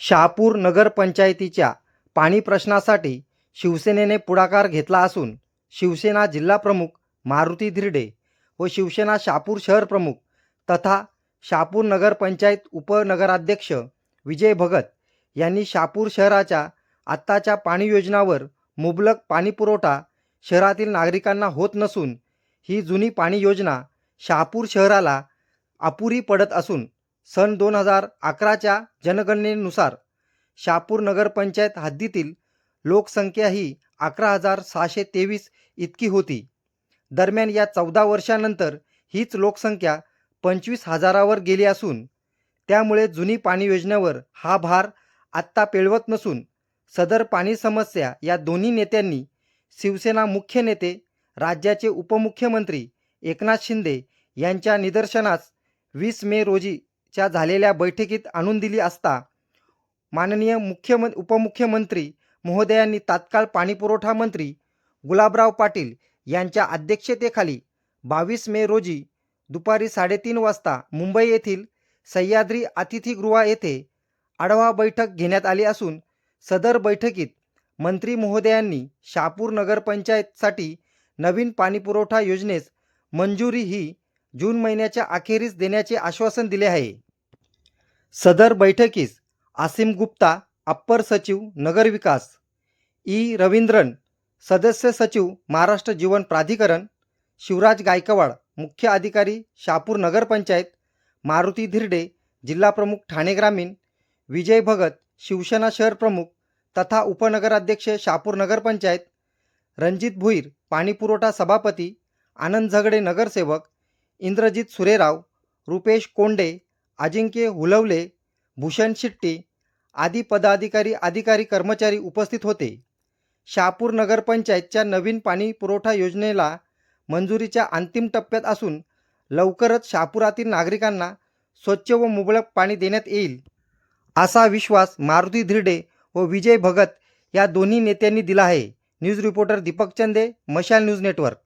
शहापूर नगरपंचायतीच्या पाणी प्रश्नासाठी शिवसेनेने पुढाकार घेतला असून शिवसेना जिल्हाप्रमुख मारुती धिरडे व शिवसेना शहापूर शहर प्रमुख तथा शहापूर नगरपंचायत उपनगराध्यक्ष विजय भगत यांनी शहापूर शहराच्या आत्ताच्या पाणी योजनावर मुबलक पाणीपुरवठा शहरातील नागरिकांना होत नसून ही जुनी पाणी योजना शहापूर शहराला अपुरी पडत असून सन दोन हजार अकराच्या जनगणनेनुसार शहापूर नगरपंचायत हद्दीतील लोकसंख्या ही अकरा हजार सहाशे तेवीस इतकी होती. दरम्यान या चौदा वर्षानंतर हीच लोकसंख्या पंचवीस हजारावर गेली असून त्यामुळे जुनी पाणी योजनेवर हा भार आत्ता पेलवत नसून सदर पाणी समस्या या दोन्ही नेत्यांनी शिवसेना मुख्य नेते राज्याचे उपमुख्यमंत्री एकनाथ शिंदे यांच्या निदर्शनास वीस मे रोजी च्या झालेल्या बैठकीत आणून दिली असता माननीय मुख्यमं उपमुख्यमंत्री महोदयांनी तात्काळ पाणीपुरवठा मंत्री गुलाबराव पाटील यांच्या अध्यक्षतेखाली बावीस मे रोजी दुपारी साडेतीन वाजता मुंबई येथील सह्याद्री अतिथीगृहा येथे आढावा बैठक घेण्यात आली असून सदर बैठकीत मंत्री महोदयांनी शहापूर नगरपंचायतसाठी नवीन पाणीपुरवठा योजनेस मंजुरी ही जून महिन्याच्या अखेरीस देण्याचे आश्वासन दिले आहे. सदर बैठकीस आसिम गुप्ता अप्पर सचिव नगरविकास ई. रवींद्रन सदस्य सचिव महाराष्ट्र जीवन प्राधिकरण. शिवराज गायकवाड मुख्य अधिकारी शापूर नगरपंचायत मारुती धिरडे जिल्हाप्रमुख ठाणे ग्रामीण. विजय भगत शिवसेना शहर प्रमुख तथा उपनगराध्यक्ष शापूर नगरपंचायत रणजित भुईर पाणीपुरवठा सभापती. आनंद झगडे नगरसेवक. इंद्रजित सुरेराव रुपेश कोंडे अजिंक्य हुलवले भूषण शिट्टी आदी पदाधिकारी अधिकारी कर्मचारी उपस्थित होते. शहापूर नगरपंचायतच्या नवीन पाणी पुरवठा योजनेला मंजुरीच्या अंतिम टप्प्यात असून लवकरच शहापुरातील नागरिकांना स्वच्छ व मुबलक पाणी देण्यात येईल असा विश्वास मारुती धिरडे व विजय भगत या दोन्ही नेत्यांनी दिला आहे. न्यूज रिपोर्टर दीपक चंदे मशाल न्यूज नेटवर्क.